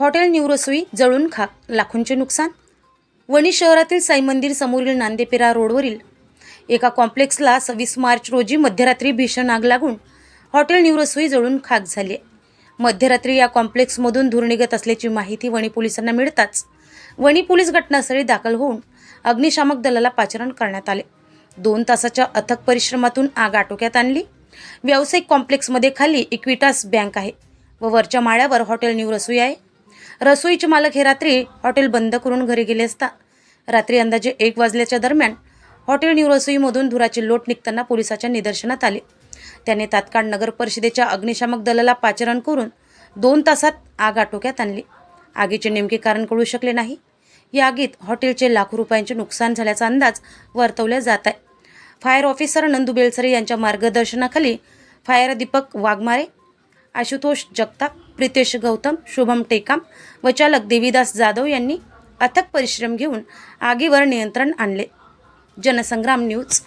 Hotel न्यूरोसुई जळून खाक लाखोंचे नुकसान. वणी शहरातील साई मंदिर समोरील नांदेपेरा रोडवरील एका कॉम्प्लेक्सला सव्वीस मार्च रोजी मध्यरात्री भीषण आग लागून हॉटेल न्यूरोसुई जळून खाक झाली आहे. मध्यरात्री या कॉम्प्लेक्समधून धूर निघत असल्याची माहिती वणी पोलिसांना मिळताच वणी पोलीस घटनास्थळी दाखल होऊन अग्निशामक दलाला पाचारण करण्यात आले. दोन तासाच्या अथक परिश्रमातून आग आटोक्यात आणली. व्यावसायिक कॉम्प्लेक्समध्ये खाली इक्विटास बँक आहे व वरच्या माळ्यावर हॉटेल न्यूरसुई आहे. रसोईचे मालक हे रात्री हॉटेल बंद करून घरी गेले असता. रात्री अंदाजे एक वाजल्याच्या दरम्यान हॉटेल न्यू रसोईमधून धुराचे लोट निघताना पोलिसाच्या निदर्शनात आले. त्याने तात्काळ नगर परिषदेच्या अग्निशामक दलाला पाचारण करून दोन तासात आग आटोक्यात आणली. आगीचे नेमके कारण कळू शकले नाही. या आगीत हॉटेलचे लाखो रुपयांचे नुकसान झाल्याचा अंदाज वर्तवला जात आहे. फायर ऑफिसर नंदू बेलसरे यांच्या मार्गदर्शनाखाली फायर दीपक वाघमारे आशुतोष जगताप प्रितेश गौतम शुभम टेकाम व चालक देवीदास जाधव यांनी अथक परिश्रम घेऊन आगीवर नियंत्रण आणले. जनसंग्राम न्यूज.